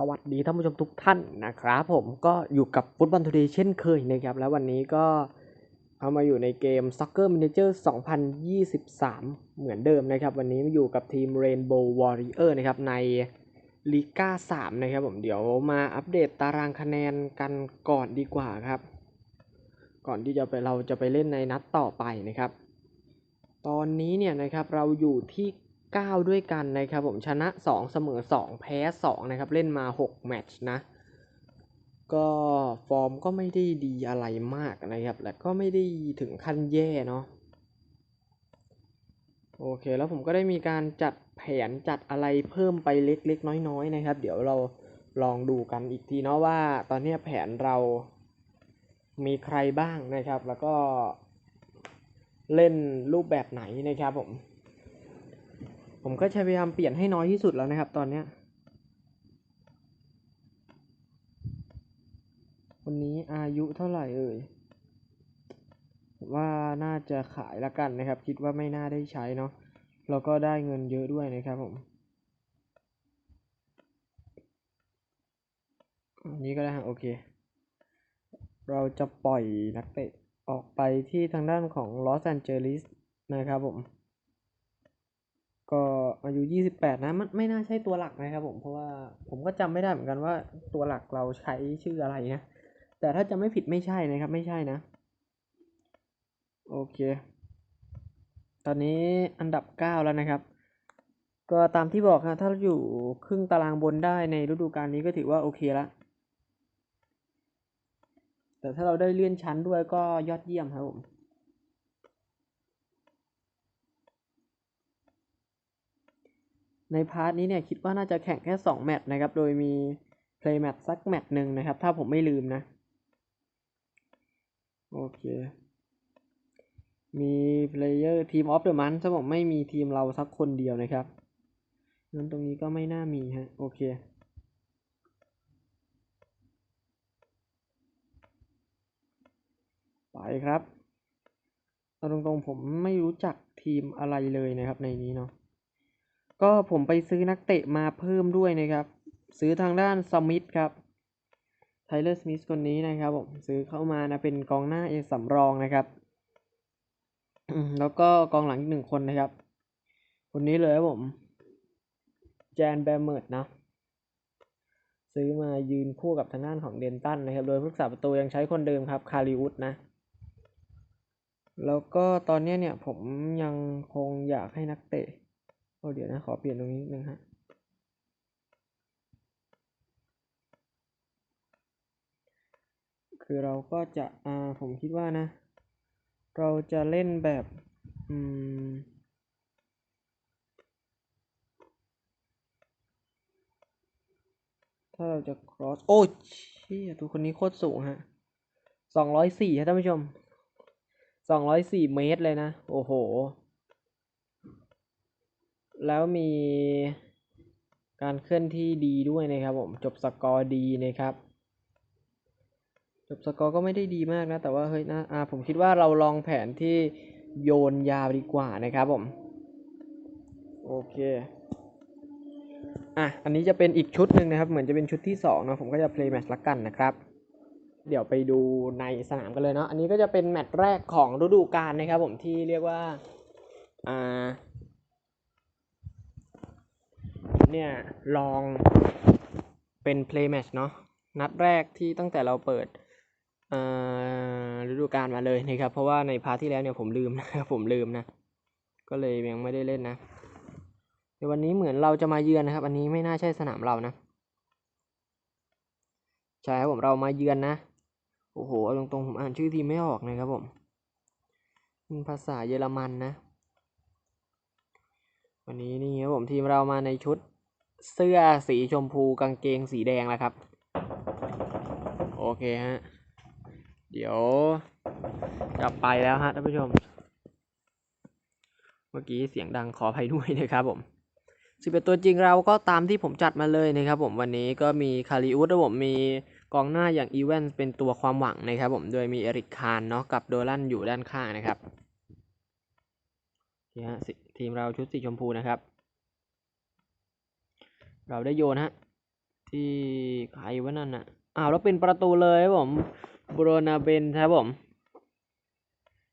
สวัสดีท่านผู้ชมทุกท่านนะครับผมก็อยู่กับฟุตบอลทูเดย์เช่นเคยนะครับ แล้ววันนี้ก็เอามาอยู่ในเกม Soccer Manager 2023 เหมือนเดิมนะครับ วันนี้มาอยู่กับทีม Rainbow Warrior นะครับในลีก้า3นะครับผมเดี๋ยวมาอัปเดตตารางคะแนนกันก่อนดีกว่าครับ ก่อนที่จะไปเราจะไปเล่นในนัดต่อไปนะครับ ตอนนี้เนี่ยนะครับเราอยู่ที่ 9 ด้วยกันนะครับผมชนะ 2 เสมอ 2 แพ้ 2 นะครับ เล่นมา 6 แมตช์นะ ก็ฟอร์มก็ไม่ได้ดีอะไรมากนะครับ และก็ไม่ได้ถึงขั้นแย่เนาะโอเค แล้วผมก็ได้มีการจัดแผนจัดอะไรเพิ่มไปเล็กๆ น้อยๆ นะครับ เดี๋ยวเราลองดูกันอีกทีเนาะว่าตอนนี้แผนเรามีใครบ้างนะครับ แล้วก็เล่นรูปแบบไหนนะครับผม ผมก็จะพยายามเปลี่ยนให้น้อยที่สุดแล้วนะครับ ตอนเนี้ยคนนี้อายุเท่าไหร่เอ่ยว่าน่าจะขายละกันนะครับ คิดว่าไม่น่าได้ใช้เนาะแล้วก็ได้เงินเยอะด้วยนะครับผมอันนี้ก็ได้ฮะโอเค เราจะปล่อยนักเตะออกไปที่ทางด้านของลอสแอนเจลิสนะครับผม ก็อายุ 28 นะมันไม่น่าใช่ตัวหลักนะครับผมเพราะว่าผมก็จำไม่ได้เหมือนกันว่าตัวหลักเราใช้ชื่ออะไรนะแต่ถ้าจะไม่ผิดไม่ใช่นะครับ ไม่ใช่นะ โอเค ตอนนี้อันดับ 9 แล้วนะครับ ก็ตามที่บอกนะถ้าเราอยู่ครึ่งตารางบนได้ในฤดูกาลนี้ก็ถือว่าโอเคละแต่ถ้าเราได้เลื่อนชั้นด้วยก็ยอดเยี่ยมครับผม ในพาร์ทนี้เนี่ยคิดว่าน่าจะแข่งแค่ 2 แมตช์นะครับ โดยมี play match สักแมตช์หนึ่งนะครับ ถ้าผมไม่ลืมนะ โอเค มี player team of the month ถ้าผมไม่มีทีมเราสักคนเดียวนะครับงั้นตรงนี้ก็ไม่น่ามีฮะ โอเคไปครับตรงๆผมไม่รู้จักทีมอะไรเลยนะครับในนี้เนาะ ก็ผมไปซื้อนักเตะมาเพิ่มด้วยนะครับ ซื้อทางด้านสมิธครับไทเลอร์สมิธคนนี้นะครับผมซื้อเข้ามานะเป็นกองหน้าเอสำรองนะครับแล้วก็กองหลังอีกหนึ่งคนนะครับ คนนี้เลยครับผม แจนแบมเมิร์ดนะ ซื้อมายืนคู่กับทางด้านของเดนตันนะครับ โดยผู้รักษาประตูยังใช้คนเดิมครับ คาริอุสนะ แล้วก็ตอนนี้เนี่ยผมยังคงอยากให้นักเตะ เดี๋ยวนะขอเปลี่ยนตรงนี้นิดนึงฮะคือเราก็จะอ่าผมคิดว่านะ เราจะเล่นแบบอืมถ้าเราจะ cross โอ้เชี่ยตัวคนนี้โคตรสูงฮะสองร้อยสี่ฮะท่านผู้ชมสองร้อยสี่เมตรเลยนะ โอ้โห แล้วมีการเคลื่อนที่ดีด้วยนะครับผมจบสกอร์ดีนะครับ จบสกอร์ก็ไม่ได้ดีมากนะ แต่ว่าเฮ้ยนะอ่าผมคิดว่าเราลองแผนที่โยนยาวดีกว่านะครับผม โอเคอะอันนี้จะเป็นอีกชุดหนึ่งนะครับ เหมือนจะเป็นชุดที่สองนะผมก็จะ play match ละกันนะครับ เดี๋ยวไปดูในสนามกันเลยเนาะอันนี้ก็จะเป็นแมตช์แรกของฤดูกาลนะครับผมที่เรียกว่าอ่า เนี่ยลองเป็น play match เนาะนัดแรกที่ตั้งแต่เราเปิดฤดูกาลมาเลยนะครับ เพราะว่าในพาร์ทที่แล้วเนี่ยผมลืมนะครับผมลืมนะ ก็เลยยังไม่ได้เล่นนะในวันนี้เหมือนเราจะมาเยือนนะครับ อันนี้ไม่น่าใช่สนามเรานะใช่ครับผมเรามาเยือนนะโอ้โหตรงๆผมอ่านชื่อทีมไม่ออกนะครับผมเป็นภาษาเยอรมันนะ วันนี้นี่ครับผมทีมเรามาในชุด เสื้อสีชมพูกางเกงสีแดงแล้วครับ โอเคฮะ เดี๋ยวจะไปแล้วฮะท่านผู้ชม เมื่อกี้เสียงดังขออภัยด้วยนะครับผมสิบเอ็ดตัวจริงเราก็ตามที่ผมจัดมาเลยนะครับผมวันนี้ก็มีคาริอุสและผมมีกองหน้าอย่างอีเวนเป็นตัวความหวังนะครับผมโดยมีเอริกคานเนาะกับโดลันอยู่ด้านข้างนะครับนี่ฮะสิทีมเราชุดสีชมพูนะครับ เราได้โยนฮะ ที่ใครวะนั่นน่ะอ้าวแล้วเป็นประตูเลยครับผมบรนาเบนครับผม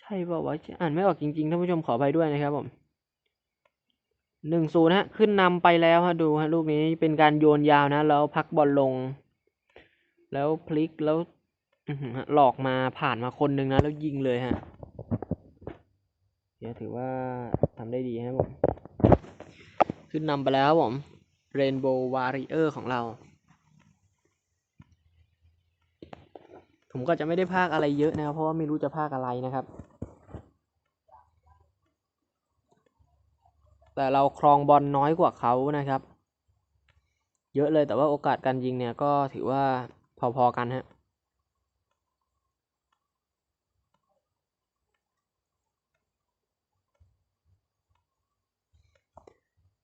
ใช่ป่าวะอ่านไม่ออกจริงๆท่านผู้ชมขอไปด้วยนะครับผมหนึ่งศูนย์ฮะ ขึ้นนำไปแล้วฮะดูฮะลูกนี้เป็นการโยนยาวนะ แล้วพักบอลลง แล้วพลิกแล้วหลอกมาผ่านมาคนหนึ่งนะ แล้วยิงเลยฮะเดี๋ยวถือว่าทำได้ดีครับผม ขึ้นนำไปแล้วผม เรนโบว์วาริเออร์ของเรา ผมก็จะไม่ได้พากอะไรเยอะนะครับ เพราะว่าไม่รู้จะพากอะไรนะครับ แต่เราครองบอลน้อยกว่าเขานะครับ เยอะเลยแต่ว่าโอกาสการยิงเนี่ยก็ถือว่าพอๆกันฮะ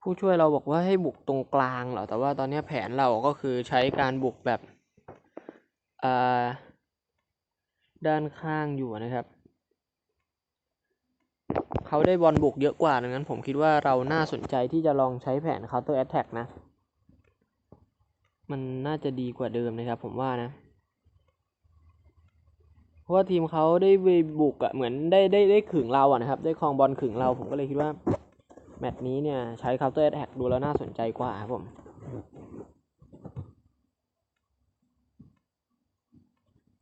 ผู้ช่วยเราบอกว่าให้บุกตรงกลางเหรอ แต่ว่าตอนนี้แผนเราก็คือใช้การบุกแบบด้านข้างอยู่นะครับ เขาได้บอลบุกเยอะกว่า ดังนั้นผมคิดว่าเราน่าสนใจที่จะลองใช้แผน counter attack นะ มันน่าจะดีกว่าเดิมนะครับ ผมว่านะ เพราะว่าทีมเขาได้ไปบุกอะเหมือนได้ได้ได้ขึงเราอะนะครับ ได้ครองบอลขึงเรา ผมก็เลยคิดว่า แมตช์นี้เนี่ย ใช้ counter attack ดูแล้วน่าสนใจกว่าครับผม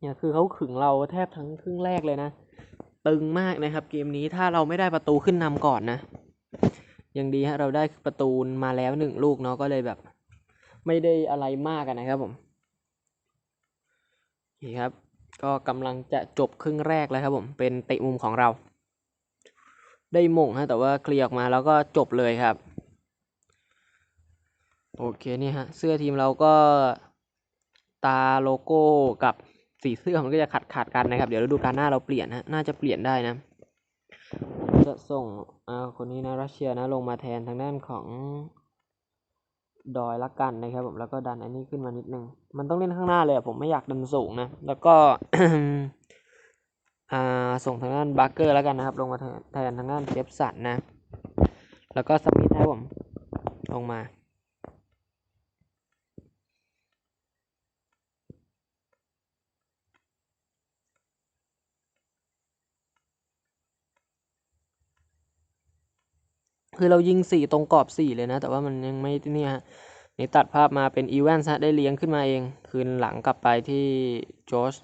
เนี่ยคือเขาขึงเราแทบทั้งครึ่งแรกเลยนะ ตึงมากนะครับ เกมนี้ถ้าเราไม่ได้ประตูขึ้นนำก่อนนะ ยังดีฮะเราได้ประตูมาแล้วหนึ่งลูกเนาะก็เลยแบบ ไม่ได้อะไรมากนะครับผมนี่ครับ ก็กำลังจะจบครึ่งแรกแล้วครับผม เป็นเตะมุมของเรา ได้มงฮะแต่ว่าเคลียร์ออกมาแล้วก็จบเลยครับ โอเคนี่ฮะเสื้อทีมเราก็ตาโลโก้กับสีเสื้อมันก็จะขัดขัดกันนะครับ เดี๋ยวฤดูกาลหน้าเราเปลี่ยนฮะน่าจะเปลี่ยนได้นะ จะส่งอ่าคนนี้นะรัสเซียนะลงมาแทนทางด้านของดอยละกันนะครับ ผมแล้วก็ดันอันนี้ขึ้นมานิดนึง มันต้องเล่นข้างหน้าเลยผมไม่อยากดันสูงนะ แล้วก็ อ่าส่งทางด้านบัคเกอร์แล้วกันนะครับ ลงมาแทนทางด้านเจฟสันนะ แล้วก็สมิธนะครับผม ลงมาคือเรายิงสี่ตรงกรอบสี่เลยนะ แต่ว่ามันยังไม่เนี่ยฮะนี่ตัดภาพมาเป็นอีแวนซ์ฮะได้เลี้ยงขึ้นมาเอง คืนหลังกลับไปที่จอร์จ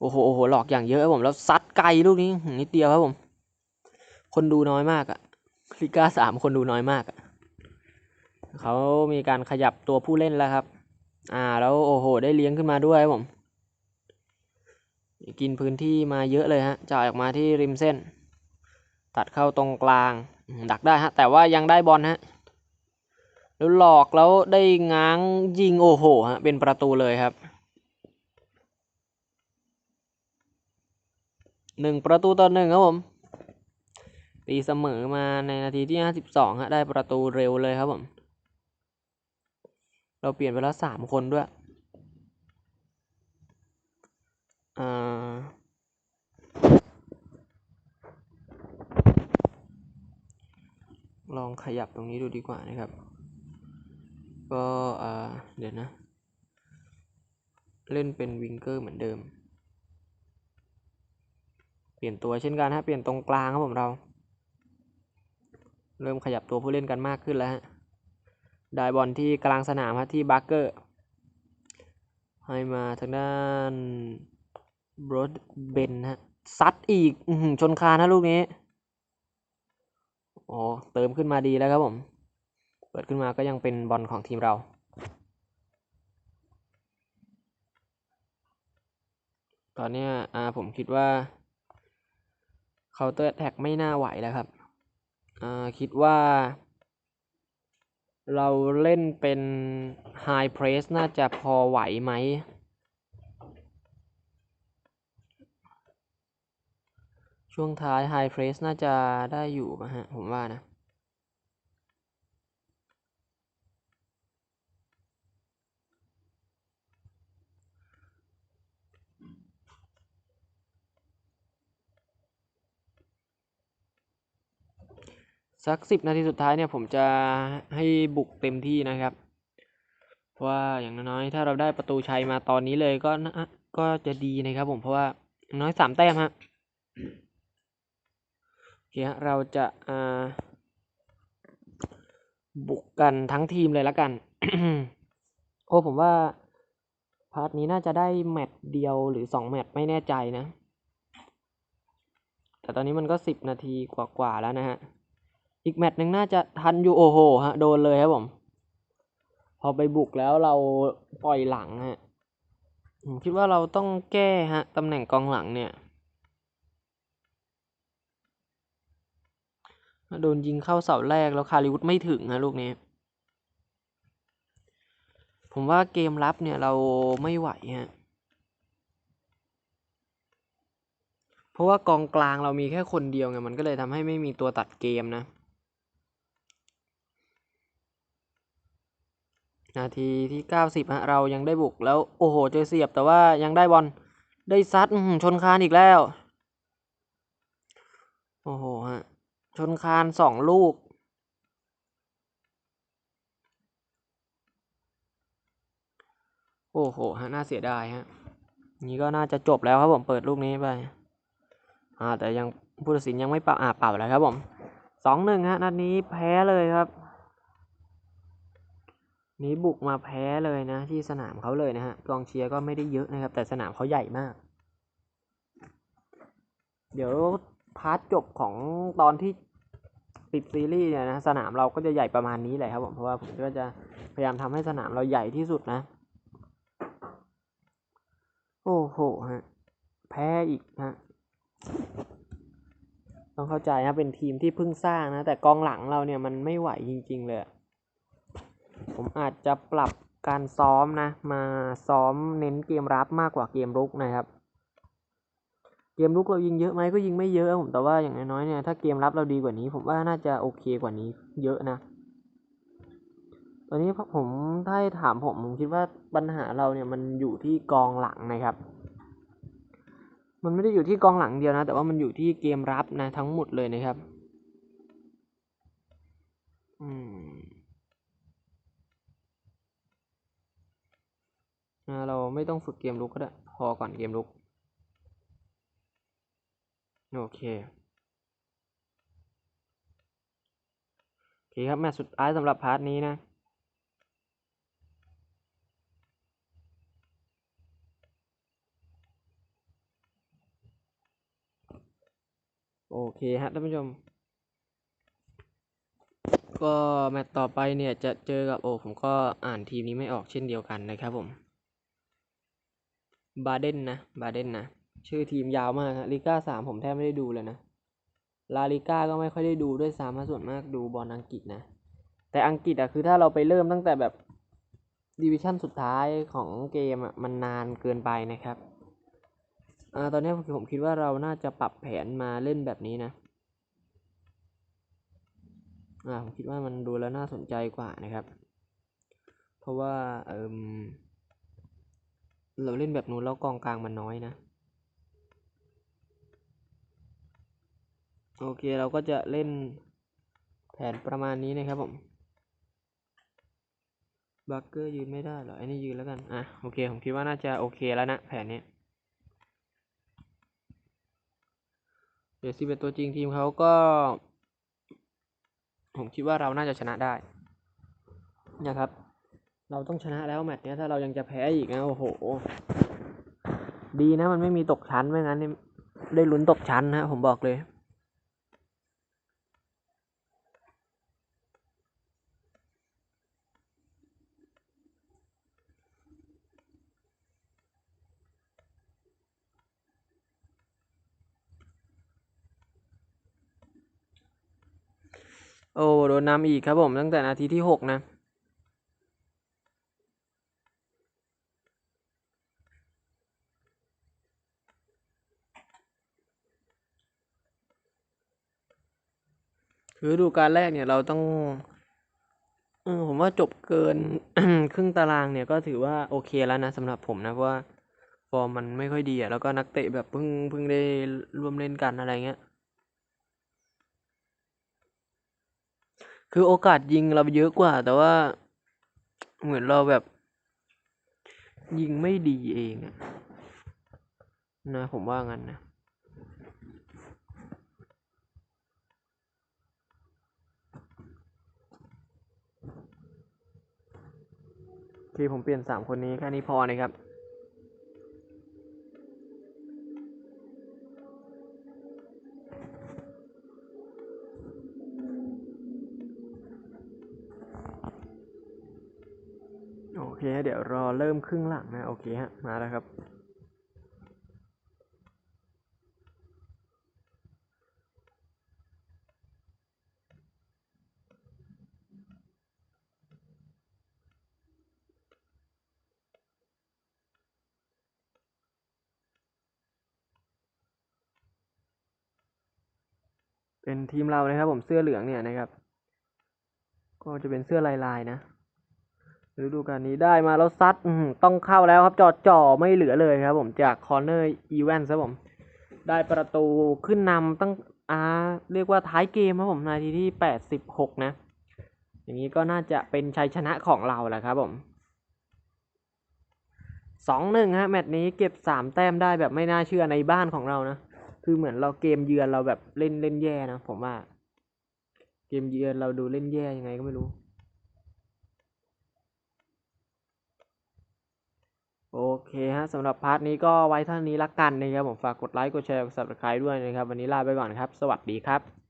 โอ้โหโอ้โหหลอกอย่างเยอะครับผมแล้วซัดไกลลูกนี้นิดเดียวครับผม คนดูน้อยมากอะลิก้าสามคนดูน้อยมากอะเขามีการขยับตัวผู้เล่นแล้วครับ อ่า แล้วโอ้โห ได้เลี้ยงขึ้นมาด้วยครับผม กินพื้นที่มาเยอะเลยฮะจ่ายออกมาที่ริมเส้น ตัดเข้าตรงกลาง ดักได้ฮะ แต่ว่ายังได้บอลฮะแล้วหลอกแล้วได้ง้างยิงโอ้โหฮะเป็นประตูเลยครับ หนึ่งประตูต่อหนึ่งครับผม ตีเสมอมาในนาทีที่ห้าสิบสองฮะ ได้ประตูเร็วเลยครับผม เราเปลี่ยนไปแล้วสามคนด้วย อ่าลองขยับตรงนี้ดูดีกว่านะครับ ก็เดี๋ยวนะ เล่นเป็นวิงเกอร์เหมือนเดิม เปลี่ยนตัวเช่นกันฮะเปลี่ยนตรงกลางครับผมเรา เริ่มขยับตัวผู้เล่นกันมากขึ้นแล้วฮะได้บอลที่กลางสนามฮะที่บัคเกอร์ ให้มาทางด้านบรอดเบนฮะซัดอีกออหือชนคานนะลูกนี้โอ้เติมขึ้นมาดีแล้วครับผม เปิดขึ้นมาก็ยังเป็นบอลของทีมเราตอนนี้อ่าผมคิดว่า counter attack ไม่น่าไหวแล้วครับอ่าคิดว่า เราเล่นเป็น high press น่าจะพอไหวไหม ช่วงท้าย high press น่าจะได้อยู่นะฮะ ผมว่านะ สักสิบนาทีสุดท้ายเนี่ยผมจะให้บุกเต็มที่นะครับ เพราะว่าอย่างน้อยๆถ้าเราได้ประตูชัยมาตอนนี้เลยก็นะก็จะดีนะครับผมเพราะว่าน้อยสามแต้มฮะโอเคฮะเราจะอ่าบุกกันทั้งทีมเลยละกัน โอ้ผมว่า พาร์ทนี้น่าจะได้แมตช์เดียวหรือสองแมตช์ไม่แน่ใจนะ แต่ตอนนี้มันก็สิบนาทีกว่าๆแล้วนะฮะ อีกแมตช์หนึ่งน่าจะทันอยู่โอ้โหฮะโดนเลยครับผม พอไปบุกแล้วเราปล่อยหลังฮะผมคิดว่าเราต้องแก้ฮะตำแหน่งกองหลังเนี่ยโดนยิงเข้าเสาแรกแล้วคาริวุฒไม่ถึงฮะลูกนี้ ผมว่าเกมรับเนี่ยเราไม่ไหวฮะเพราะว่ากองกลางเรามีแค่คนเดียวไงมันก็เลยทำให้ไม่มีตัวตัดเกมนะ นาทีที่เก้าสิบฮะเรายังได้บุกแล้วโอ้โหเจอเสียบแต่ว่ายังได้บอลได้ซัดชนคานอีกแล้ว โอ้โหฮะชนคานสองลูกโอ้โหฮะน่าเสียดายฮะนี้ก็น่าจะจบแล้วครับผมเปิดลูกนี้ไปอ่าแต่ยังผู้ตัดสินยังไม่เป่าอ่าเป่าแล้วครับผมสองหนึ่งฮะนัดนี้แพ้เลยครับ นี้บุกมาแพ้เลยนะ ที่สนามเขาเลยนะฮะกองเชียร์ก็ไม่ได้เยอะนะครับ แต่สนามเขาใหญ่มาก เดี๋ยวพาร์ทจบของตอนที่ปิดซีรีส์เนี่ยนะสนามเราก็จะใหญ่ประมาณนี้แหละครับผมเพราะว่าผมก็จะพยายามทำให้สนามเราใหญ่ที่สุดนะ โอ้โหฮะแพ้อีกฮะต้องเข้าใจนะเป็นทีมที่เพิ่งสร้างนะ แต่กองหลังเราเนี่ยมันไม่ไหวจริง ๆ เลย ผมอาจจะปรับการซ้อมนะ มาซ้อมเน้นเกมรับมากกว่าเกมรุกนะครับ เกมรุกเรายิงเยอะไหมก็ยิงไม่เยอะผมแต่ว่าอย่างน้อยๆเนี่ยถ้าเกมรับเราดีกว่านี้ ผมว่าน่าจะโอเคกว่านี้เยอะนะตอนนี้ผมถ้าถามผมผมคิดว่าปัญหาเราเนี่ยมันอยู่ที่กองหลังนะครับ มันไม่ได้อยู่ที่กองหลังเดียวนะ แต่ว่ามันอยู่ที่เกมรับนะทั้งหมดเลยนะครับ อืม เราไม่ต้องฝึกเกมลุกก็ได้ พอก่อนเกมลุก โอเค โอเคครับ แมตช์สุดท้ายสำหรับพาร์ทนี้นะโอเคฮะท่านผู้ชม ก็แมตช์ต่อไปเนี่ยจะเจอกับโอ้ผมก็อ่านทีมนี้ไม่ออกเช่นเดียวกันนะครับผม บาเดนนะบาเดนนะ ชื่อทีมยาวมากฮะลิก้าสามผมแทบไม่ได้ดูเลยนะ ลาลิก้าก็ไม่ค่อยได้ดูด้วยซ้ำส่วนมากดูบอลอังกฤษนะ แต่อังกฤษอะคือถ้าเราไปเริ่มตั้งแต่แบบดิวิชั่นสุดท้ายของเกมอะมันนานเกินไปนะครับอ่าตอนนี้ผมคิดว่าเราน่าจะปรับแผนมาเล่นแบบนี้นะอ่าผมคิดว่ามันดูแล้วน่าสนใจกว่านะครับ เพราะว่าเออ เราเล่นแบบนู้นแล้วกองกลางมันน้อยนะ โอเคเราก็จะเล่นแผนประมาณนี้นะครับผมบักเกอร์ยืนไม่ได้เหรอไอ้นี่ยืนแล้วกัน อะ โอเค ผมคิดว่าน่าจะโอเคแล้วนะ แผนนี้ เดี๋ยวสิเป็นตัวจริงทีมเขาก็ ผมคิดว่าเราน่าจะชนะได้ นะครับ เราต้องชนะแล้วแมตช์เนี้ยถ้าเรายังจะแพ้อีกนะโอ้โห ดีนะมันไม่มีตกชั้นไม่งั้นนี่ได้ลุ้นตกชั้นนะผมบอกเลยโอ้โดนนำอีกครับผมตั้งแต่นาทีที่หกนะ คือฤดูกาลแรกเนี่ยเราต้องเออผมว่าจบเกิน ครึ่งตารางเนี่ยก็ถือว่าโอเคแล้วนะสำหรับผมนะเพราะว่าฟอร์มมันไม่ค่อยดีอะแล้วก็นักเตะแบบเพิ่งเพิ่งได้ร่วมเล่นกันอะไรเงี้ยคือโอกาสยิงเราเยอะกว่า แต่ว่าเหมือนเราแบบ ยิงไม่ดีเองนะผมว่างั้นนะ โอเคผมเปลี่ยนสามคนนี้แค่นี้พอนะครับโอเค เดี๋ยวรอเริ่มครึ่งหลังนะ โอเคฮะ มาแล้วครับ เป็นทีมเรานะครับผมเสื้อเหลืองเนี่ยนะครับ ก็จะเป็นเสื้อลายลายๆนะฤดูกาลนี้ได้มาแล้วซัดต้องเข้าแล้วครับจอดจ่อไม่เหลือเลยครับผมจากคอร์เนอร์อีเวนครับผม ได้ประตูขึ้นนำตั้งอาเรียกว่าท้ายเกมครับผมนาทีที่แปดสิบหกนะ อย่างนี้ก็น่าจะเป็นชัยชนะของเราแหละครับผมสองหนึ่งฮะแมตช์นี้เก็บสามแต้มได้แบบไม่น่าเชื่อในบ้านของเรานะ คือเหมือนเราเกมเยือนเราแบบเล่นเล่นแย่นะผมว่า เกมเยือนเราดูเล่นแย่ยังไงก็ไม่รู้ โอเคฮะสำหรับพาร์ทนี้ก็ไว้เท่านี้ละกันนะครับผมฝากกดไลค์กดแชร์กด subscribe ด้วยนะครับ วันนี้ลาไปก่อนครับ สวัสดีครับ